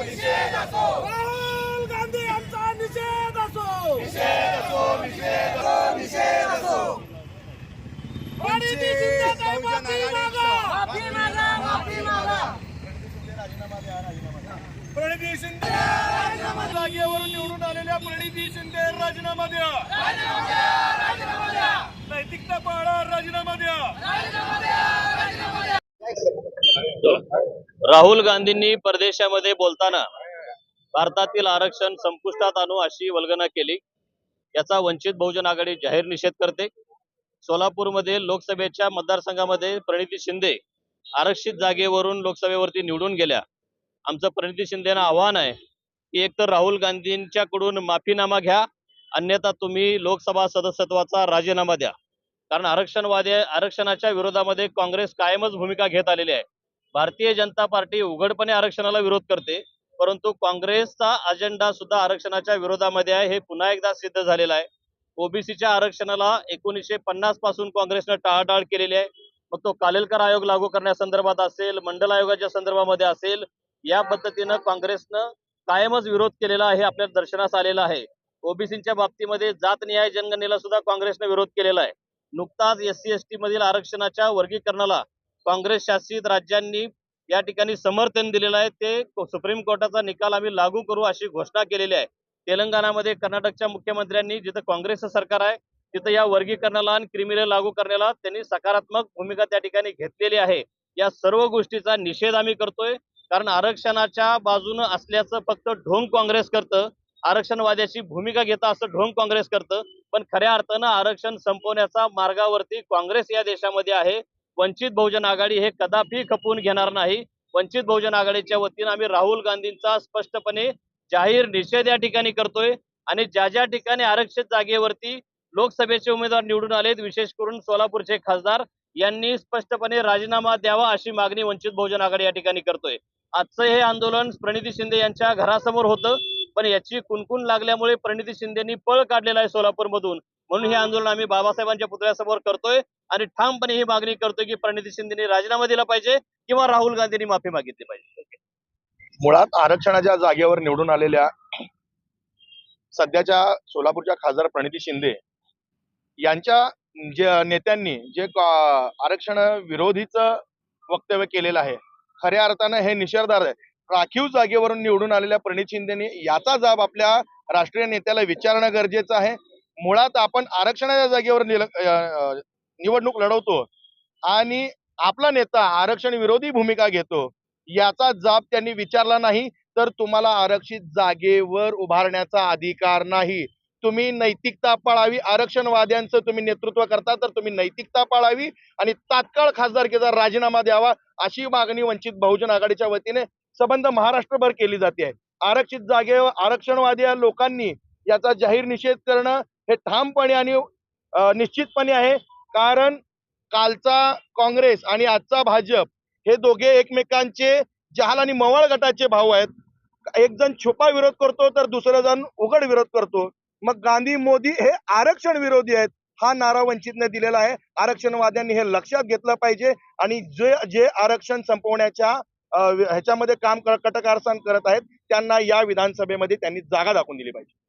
राहुल गांधी यांचा निषेध असो. निषेध असो माफी मागा. माफी मागा प्रणिती शिंदे जागेवरून निवडून आलेल्या प्रणिती शिंदे राजीनामा द्या. नैतिकता पाळा राजीनामा द्या. राहुल गांधींनी परदेशामध्ये बोलताना भारतातील आरक्षण संपुष्टात आणू अशी वल्गना केली. याचा वंचित बहुजन आघाडी जाहीर निषेध करते. सोलापूरमध्ये लोकसभेच्या मतदारसंघामध्ये प्रणिती शिंदे आरक्षित जागेवरून लोकसभेवरती निवडून गेल्या. आमचं प्रणिती शिंदेना आव्हान आहे की एकतर राहुल गांधींच्याकडून माफीनामा घ्या अन्यथा तुम्ही लोकसभा सदस्यत्वाचा राजीनामा द्या. कारण आरक्षणवादी आरक्षणाच्या विरोधामध्ये काँग्रेस कायमच भूमिका घेत आलेली आहे. भारतीय जनता पार्टी उघडपणे आरक्षणाला विरोध करते परंतु काँग्रेसचा अजेंडा सुद्धा आरक्षणाच्या विरोधामध्ये आहे हे पुन्हा एकदा सिद्ध झालेलं आहे. ओबीसीच्या आरक्षणाला एकोणीसशे पन्नासपासून काँग्रेसनं टाळाटाळ केलेली आहे. मग तो कालेलकर आयोग लागू करण्यासंदर्भात असेल मंडल आयोगाच्या संदर्भामध्ये असेल या पद्धतीनं काँग्रेसनं कायमच विरोध केलेला आहे आपल्या दर्शनास आलेला आहे. ओबीसीच्या बाबतीमध्ये जात न्याय जनगणनेला सुद्धा काँग्रेसनं विरोध केलेला आहे. नुकताच एस सी एस टी मधील आरक्षणाच्या वर्गीकरणाला काँग्रेस शासित राज्यांनी या ठिकाणी समर्थन दिलेलं आहे. ते सुप्रीम कोर्टाचा निकाल आम्ही लागू करू अशी घोषणा केलेली आहे. तेलंगणामध्ये कर्नाटकच्या मुख्यमंत्र्यांनी जिथं काँग्रेसचं सरकार आहे तिथं या वर्गीकरणाला आणि क्रिमिनल लागू करण्याला त्यांनी सकारात्मक भूमिका त्या ठिकाणी घेतलेली आहे. या सर्व गोष्टीचा निषेध आम्ही करतोय. कारण आरक्षणाच्या बाजूनं असल्याचं फक्त ढोंग काँग्रेस करतं. आरक्षणवाद्याची भूमिका घेता असं ढोंग काँग्रेस करतं. पण खऱ्या अर्थानं आरक्षण संपवण्याचा मार्गावरती काँग्रेस या देशामध्ये आहे. वंचित बहुजन आघाडी हे कदापि खपवून घेणार नाही. वंचित बहुजन आघाडीच्या वतीनं आम्ही राहुल गांधींचा स्पष्टपणे जाहीर निषेध या ठिकाणी करतोय आणि ज्या ज्या ठिकाणी आरक्षित जागेवरती लोकसभेचे उमेदवार निवडून आलेत विशेष करून सोलापूरचे खासदार यांनी स्पष्टपणे राजीनामा द्यावा अशी मागणी वंचित बहुजन आघाडी या ठिकाणी करतोय. आजचं हे आंदोलन प्रणिती शिंदे यांच्या घरासमोर होतं पण याची कुणकुण लागल्यामुळे प्रणिती शिंदेनी पळ काढलेला आहे सोलापूरमधून. म्हणून हे आंदोलन आम्ही बाबासाहेबांच्या पुतळ्यासमोर करतोय आणि ठामपणे ही मागणी करतोय की प्रणिती शिंदेनी राजीनामा दिला पाहिजे किंवा राहुल गांधींनी माफी मागितली पाहिजे. मुळात आरक्षणाच्या जागेवर निवडून आलेल्या सध्याच्या सोलापूरच्या खासदार प्रणिती शिंदे यांच्या जे नेत्यांनी जे आरक्षण विरोधीच वक्तव्य केलेलं आहे खऱ्या अर्थानं हे निषेधार्ह आहे. राखीव जागेवरून निवडून आलेल्या प्रणित शिंदेने याचा जाब आपल्या राष्ट्रीय नेत्याला विचारणं गरजेचं आहे. मुळात आपण आरक्षणाच्या जागेवर निल- निवडणूक लढवतो आणि आपला नेता आरक्षण विरोधी भूमिका घेतो याचा जाब त्यांनी विचारला नाही तर तुम्हाला आरक्षित जागेवर उभारण्याचा अधिकार नाही. तुम्ही नैतिकता पाळावी आरक्षणवाद्यांचं तुम्ही नेतृत्व करता तर तुम्ही नैतिकता पाळावी आणि तात्काळ खासदारकीचा राजीनामा द्यावा अशी मागणी वंचित बहुजन आघाडीच्या वतीने संबंध महाराष्ट्रभर केली जाते. आहे आरक्षित जागेवर आरक्षणवादी लोकांनी याचा जाहीर निषेध करणं हे ठामपणे आणि निश्चितपणे आहे. कारण कालचा काँग्रेस आणि आजचा भाजप हे दोघे एकमेकांचे जहाल आणि मवाळ गटाचे भाऊ आहेत. एक जण छुपा विरोध करतो तर दुसरा जण उघड विरोध करतो. मग गांधी मोदी हे आरक्षण विरोधी आहेत हा नारा वंचितने दिलेला आहे. आरक्षणवाद्यांनी हे लक्षात घेतलं पाहिजे आणि जे जे आरक्षण संपवण्याच्या ह्याच्यामध्ये काम कर- कटकारस्थान करत आहेत त्यांना या विधानसभेमध्ये त्यांनी जागा दाखवून दिली पाहिजे.